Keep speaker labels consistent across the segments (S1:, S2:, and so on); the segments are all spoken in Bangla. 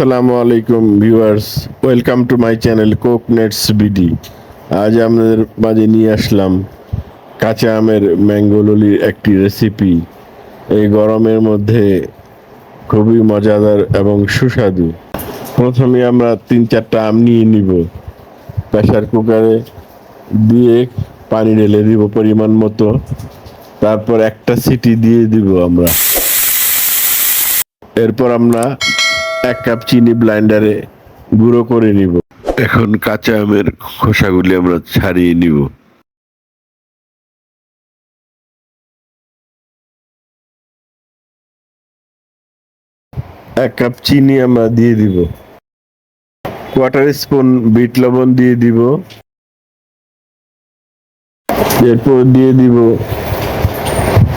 S1: আসসালামু আলাইকুম viewers, welcome to my channel cook nets BD. আজ আমাদের মাঝে নিয়ে আসলাম কাঁচা আমের ম্যাঙ্গো ললির একটি রেসিপি এই গরমের মধ্যে খুবই মজাদার এবং সুস্বাদু। প্রথমে আমরা তিন চারটা আম নিয়ে নিব। প্রেশার কুকারে দিয়ে পানি ঢেলে দিব পরিমাণ মতো। তারপর একটা সিটি দিয়ে দিব আমরা। এরপর আমরা এক কাপ চিনি ব্লাইন্ডারে গুঁড়ো করে নিব। এখন কাঁচা আমের খোসাগুলি আমরা ছাড়িয়ে নিব। এক কাপ চিনি আমরা দিয়ে দিব। কোয়ার্টার স্পুন বিট লবণ দিয়ে দিব। এরপর দিয়ে দিব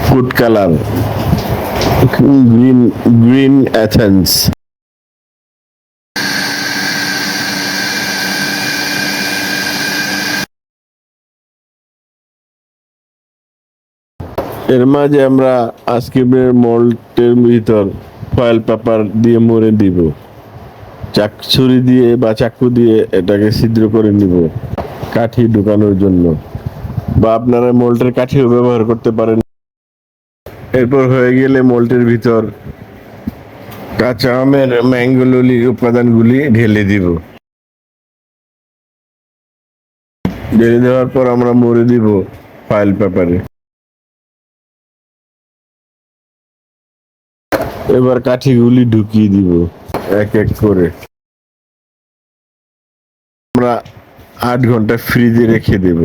S1: ফুড কালার গ্রিন গ্রিন অ্যাথেন্স এর মাঝে আমরা আইসক্রিমের মোল্টের ভিতর ফয়েল পেপার দিয়ে মুড়ে দিব। চাক ছুরি দিয়ে বা চাকু দিয়ে এটাকে ছিদ্র করে নিব কাঠি ঢুকানোর জন্য। বা আপনারা মোল্টের কাঠিও ব্যবহার করতে পারেন। এরপর হয়ে গেলে মোল্টের ভিতর কাঁচা আমের ম্যাঙ্গোললি উপাদানগুলি ঢেলে দিব। ঢেলে দেওয়ার পর আমরা মুড়ে দিব ফাইল পেপারে এবার কাঠিগুলি ঢুকিয়ে দিব। এক এক করে। আমরা আট ঘণ্টা ফ্রিজে রেখে দেব।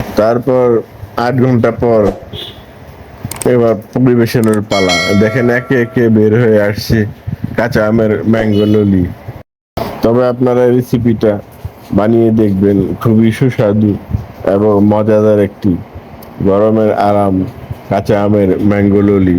S1: তারপর আট ঘণ্টা পর এবার পরিবেশনের পালা। দেখেন একে একে বের হয়ে আসছে কাঁচা আমের ম্যাঙ্গো ললি। তবে আপনারা রেসিপিটা বানিয়ে দেখবেন, খুবই সুস্বাদু এবং মজাদার একটি। গরমের আরাম, কাঁচা আমের ম্যাঙ্গো ললি।